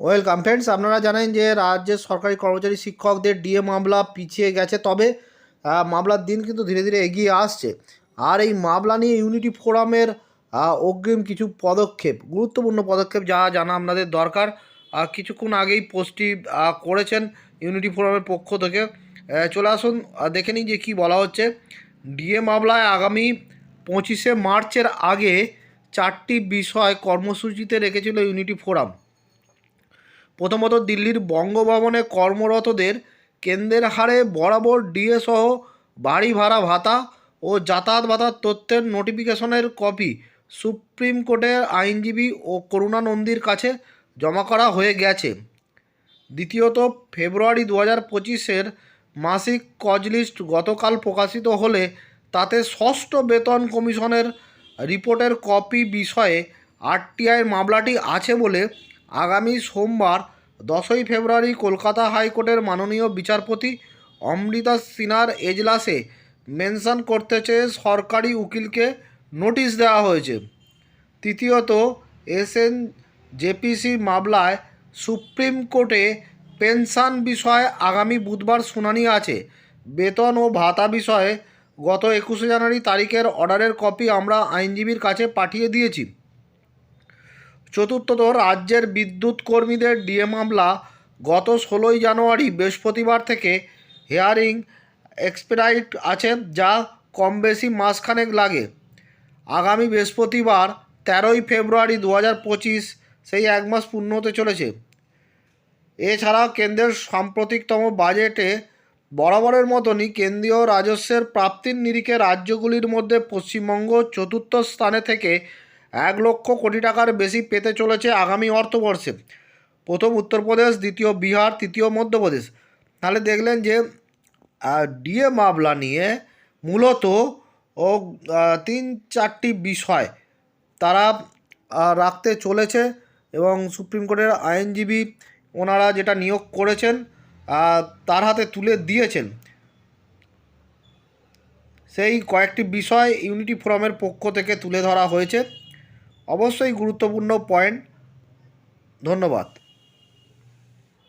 Welcome friends, আপনারা জানেন যে রাজ্যের সরকারি কর্মচারী শিক্ষকদের ডিএ মামলা পিছিয়ে গেছে, তবে মামলার দিন কিন্তু ধীরে ধীরে এগিয়ে আসছে। আর এই মামলা নিয়ে ইউনিটি ফোরামের অগ্রিম কিছু পদক্ষেপ, গুরুত্বপূর্ণ পদক্ষেপ যা জানা আপনাদের দরকার কিছুক্ষণ আগেই পোস্টটি করেছেন ইউনিটি ফোরামের পক্ষ থেকে। চলে আসুন দেখে নিই যে কী বলা হচ্ছে। ডিএ মামলায় আগামী পঁচিশে মার্চের আগে চারটি বিষয় কর্মসূচিতে রেখেছিল ইউনিটি ফোরাম প্রথমত দিল্লির বঙ্গভবনে কর্মরতদের কেন্দ্রের হারে বরাবর ডিএ সহ বাড়ি ভাড়া ভাতা ও যাতায়াত ভাতার তথ্যের নোটিফিকেশনের কপি সুপ্রিম কোর্টের আইনজীবী ও করুণা নন্দীর কাছে জমা করা হয়ে গেছে। দ্বিতীয়ত, ফেব্রুয়ারি দু হাজার পঁচিশের মাসিক কজ লিস্ট গতকাল প্রকাশিত হলে তাতে ষষ্ঠ বেতন কমিশনের রিপোর্টের কপি বিষয়ে আরটিআই মামলাটি আছে বলে আগামী সোমবার, দশই ফেব্রুয়ারি কলকাতা হাইকোর্টের মাননীয় বিচারপতি অমৃতা সিনার এজলাসে মেনশন করতে চেয়ে সরকারি উকিলকে নোটিশ দেওয়া হয়েছে। তৃতীয়ত, এস এন জেপিসি মামলায় সুপ্রিম কোর্টে পেনশন বিষয়ে আগামী বুধবার শুনানি আছে। বেতন ও ভাতা বিষয়ে গত একুশে জানুয়ারি তারিখের অর্ডারের কপি আমরা আইনজীবীর কাছে পাঠিয়ে দিয়েছি। চতুর্থত রাজ্যের বিদ্যুৎ কর্মীদের ডিএ মামলা গত ষোলোই জানুয়ারি বৃহস্পতিবার থেকে হেয়ারিং এক্সপেরাইট আছে যা কম বেশি মাসখানেক লাগে। আগামী বৃহস্পতিবার তেরোই ফেব্রুয়ারি দু পঁচিশ সেই এক মাস পূর্ণ হতে চলেছে। এছাড়াও কেন্দ্রের সাম্প্রতিকতম বাজেটে বরাবরের মতনই কেন্দ্রীয় রাজস্বের প্রাপ্তির নিরিখে রাজ্যগুলির মধ্যে পশ্চিমবঙ্গ চতুর্থ স্থানে থেকে এক লক্ষ কোটি টাকার বেশি পেতে চলেছে আগামী অর্থবর্ষে। প্রথম উত্তরপ্রদেশ, দ্বিতীয় বিহার, তৃতীয় মধ্যপ্রদেশ। তাহলে দেখলেন যে ডিএ মামলা নিয়ে মূলত ও তিন চারটি বিষয় তারা রাখতে চলেছে এবং সুপ্রিম কোর্টের আইনজীবী ওনারা যেটা নিয়োগ করেছেন তার হাতে তুলে দিয়েছেন। সেই কয়েকটি বিষয় ইউনিটি ফোরামের পক্ষ থেকে তুলে ধরা হয়েছে। অবশ্যই গুরুত্বপূর্ণ পয়েন্ট ধন্যবাদ।